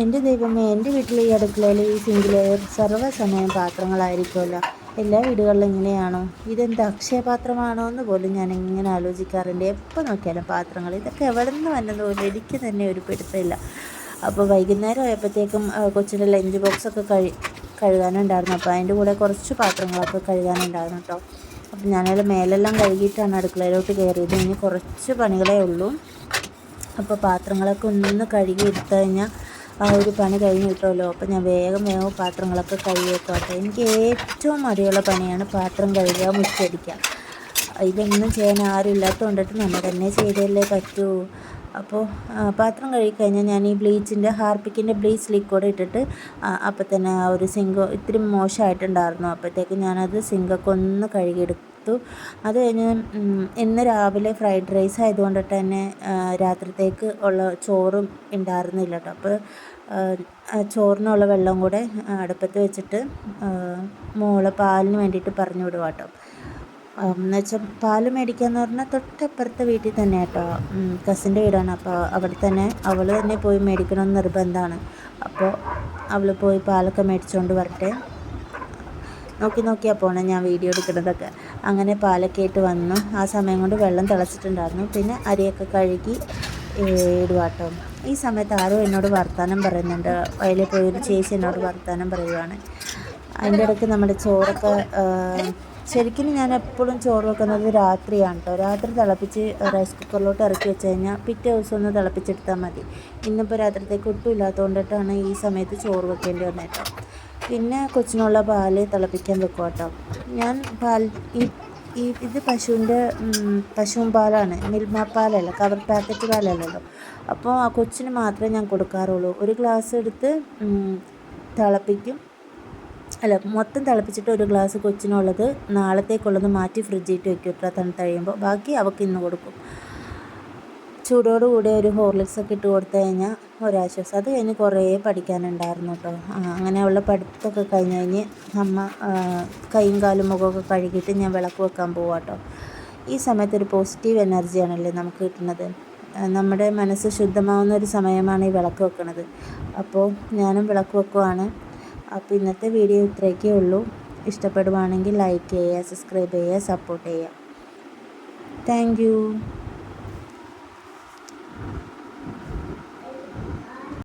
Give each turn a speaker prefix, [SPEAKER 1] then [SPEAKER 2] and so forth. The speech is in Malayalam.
[SPEAKER 1] എന്റെ ദൈവമേ എന്റെ വീട്ടിൽ ഈ അടുക്കളയിൽ ഈ സിങ്കിലെ സർവസമയം പാത്രങ്ങളായിരിക്കുമല്ലോ. എല്ലാ വീടുകളിലും ഇങ്ങനെയാണോ? ഇതെന്ത് അക്ഷയപാത്രമാണോ എന്ന് പോലും ഞാൻ ഇങ്ങനെ ആലോചിക്കാറുണ്ട്. എപ്പോൾ നോക്കിയാലും പാത്രങ്ങൾ. ഇതൊക്കെ എവിടെ നിന്ന് വന്നത് പോലും എനിക്ക് തന്നെ ഒരു പിടുത്തമില്ല. അപ്പോൾ വൈകുന്നേരം ആയപ്പോഴത്തേക്കും കൊച്ചിന്റെ ലഞ്ച് ബോക്സൊക്കെ കഴി കഴുകാനുണ്ടായിരുന്നു. അപ്പോൾ അതിന്റെ കൂടെ കുറച്ച് പാത്രങ്ങളൊക്കെ കഴുകാനുണ്ടായിരുന്നു കേട്ടോ. അപ്പം ഞാനതിൽ മേലെല്ലാം കഴുകിയിട്ടാണ് അടുക്കളയിലോട്ട് കയറിയത്. ഇനി കുറച്ച് പണികളേ ഉള്ളൂ. അപ്പോൾ പാത്രങ്ങളൊക്കെ ഒന്ന് കഴുകി എടുത്തു കഴിഞ്ഞാൽ ആ ഒരു പണി കഴിഞ്ഞ് കിട്ടുമല്ലോ. അപ്പോൾ ഞാൻ വേഗം വേഗം പാത്രങ്ങളൊക്കെ കഴുകിയേക്കോട്ടെ എനിക്ക് ഏറ്റവും മടിയുള്ള പണിയാണ് പാത്രം കഴുകുക മുറ്റടിക്കുക. ഇതൊന്നും ചെയ്യാൻ ആരും ഇല്ലാത്തതുകൊണ്ടിട്ട് നമ്മൾ തന്നെ ചെയ്തല്ലേ പറ്റൂ. അപ്പോൾ പാത്രം കഴുകിക്കഴിഞ്ഞാൽ ഞാൻ ഈ ബ്ലീച്ചിന്റെ ഹാർപ്പിക്കിന്റെ ബ്ലീച്ച് ലിക്വിഡ് ഇട്ടിട്ട് അപ്പം തന്നെ ആ ഒരു സിങ്ക് ഇത്തിരി മോശമായിട്ടുണ്ടായിരുന്നു. അപ്പോഴത്തേക്ക് ഞാനത് സിങ്കൊക്കെ ഒന്ന് കഴുകിയെടുത്തു അത് കഴിഞ്ഞ് ഇന്ന് രാവിലെ ഫ്രൈഡ് റൈസ് ആയതുകൊണ്ടിട്ട് തന്നെ രാത്രിത്തേക്ക് ഉള്ള ചോറും ഉണ്ടായിരുന്നില്ല കേട്ടോ. അപ്പോൾ ചോറിനുള്ള വെള്ളം കൂടെ അടുപ്പത്ത് വെച്ചിട്ട് മോളെ പാലിന് വേണ്ടിയിട്ട് പറഞ്ഞു വിടുക കേട്ടോ. എന്ന് വെച്ചാൽ പാൽ മേടിക്കാന്ന് പറഞ്ഞാൽ തൊട്ടപ്പുറത്തെ വീട്ടിൽ തന്നെ കേട്ടോ. കസിന്റെ വീടാണ്. അപ്പോൾ അവിടെ തന്നെ അവൾ തന്നെ പോയി മേടിക്കണമെന്ന് നിർബന്ധമാണ് അപ്പോൾ അവൾ പോയി പാലൊക്കെ മേടിച്ചുകൊണ്ട് വരട്ടെ. നോക്കി നോക്കിയാൽ പോണേ ഞാൻ വീഡിയോ എടുക്കുന്നതൊക്കെ അങ്ങനെ പാലൊക്കെ ആയിട്ട് വന്നു. ആ സമയം കൊണ്ട് വെള്ളം തിളച്ചിട്ടുണ്ടായിരുന്നു. പിന്നെ അരിയൊക്കെ കഴുകി ഇടുവാട്ടോ ഈ സമയത്ത് ആരോ എന്നോട് വർത്തമാനം പറയുന്നുണ്ട്. അതിൽ പോയി ഒരു ചേച്ചി എന്നോട് വർത്തമാനം പറയുവാണ്. അതിന്റെ ഇടയ്ക്ക് നമ്മുടെ ചോറൊക്കെ ശരിക്കും ഞാൻ എപ്പോഴും ചോറ് വെക്കുന്നത് രാത്രിയാണ് കേട്ടോ രാത്രി തിളപ്പിച്ച് റൈസ് കുക്കറിലോട്ട് ഇറക്കി വെച്ച് കഴിഞ്ഞാൽ പിറ്റേ ദിവസം ഒന്ന് തിളപ്പിച്ചെടുത്താൽ മതി. ഇന്നിപ്പോൾ രാത്രിത്തേക്ക് ഒട്ടും ഇല്ലാത്തതുകൊണ്ടിട്ടാണ് ഈ സമയത്ത് ചോറ് വെക്കേണ്ടി വന്നത് കേട്ടോ പിന്നെ കൊച്ചിനുള്ള പാൽ തിളപ്പിക്കാൻ വെക്കും കേട്ടോ. ഞാൻ പാൽ ഈ ഇത് പശുവിന്റെ പശുവും പാലാണ് മിൽമ പാലല്ല കവർ പാക്കറ്റ് പാലല്ലല്ലോ. അപ്പോൾ ആ കൊച്ചിന് മാത്രമേ ഞാൻ കൊടുക്കാറുള്ളൂ. ഒരു ഗ്ലാസ് എടുത്ത് തിളപ്പിക്കും. അല്ല മൊത്തം തിളപ്പിച്ചിട്ട് ഒരു ഗ്ലാസ് കൊച്ചിനുള്ളത് നാളത്തേക്കുള്ളത് മാറ്റി ഫ്രിഡ്ജിട്ട് വെക്കും ഇത്ര തണുത്ത് കഴിയുമ്പോൾ ബാക്കി അവൾക്ക് ഇന്ന് കൊടുക്കും. ചൂടോടുകൂടി ഒരു ഹോർലിക്സ് ഒക്കെ ഇട്ട് കൊടുത്തു കഴിഞ്ഞാൽ ഒരാശ്വാസം. അത് കഴിഞ്ഞ് കുറേ പഠിക്കാനുണ്ടായിരുന്നു കേട്ടോ അങ്ങനെയുള്ള പഠിത്തമൊക്കെ കഴിഞ്ഞ് കഴിഞ്ഞ് അമ്മ കൈയും കാലും മുഖമൊക്കെ കഴുകിയിട്ട് ഞാൻ വിളക്ക് വെക്കാൻ പോവാം കേട്ടോ ഈ സമയത്ത് ഒരു പോസിറ്റീവ് എനർജിയാണല്ലേ നമുക്ക് കിട്ടുന്നത്. നമ്മുടെ മനസ്സ് ശുദ്ധമാവുന്ന ഒരു സമയമാണ് ഈ വിളക്ക് വെക്കുന്നത് അപ്പോൾ ഞാനും വിളക്ക് വെക്കുവാണ്. അപ്പോൾ ഇന്നത്തെ വീഡിയോ ഇത്രയൊക്കെ ഉള്ളൂ. ഇഷ്ടപ്പെടുവാണെങ്കിൽ ലൈക്ക് ചെയ്യുക സബ്സ്ക്രൈബ് ചെയ്യുക സപ്പോർട്ട് ചെയ്യുക. താങ്ക്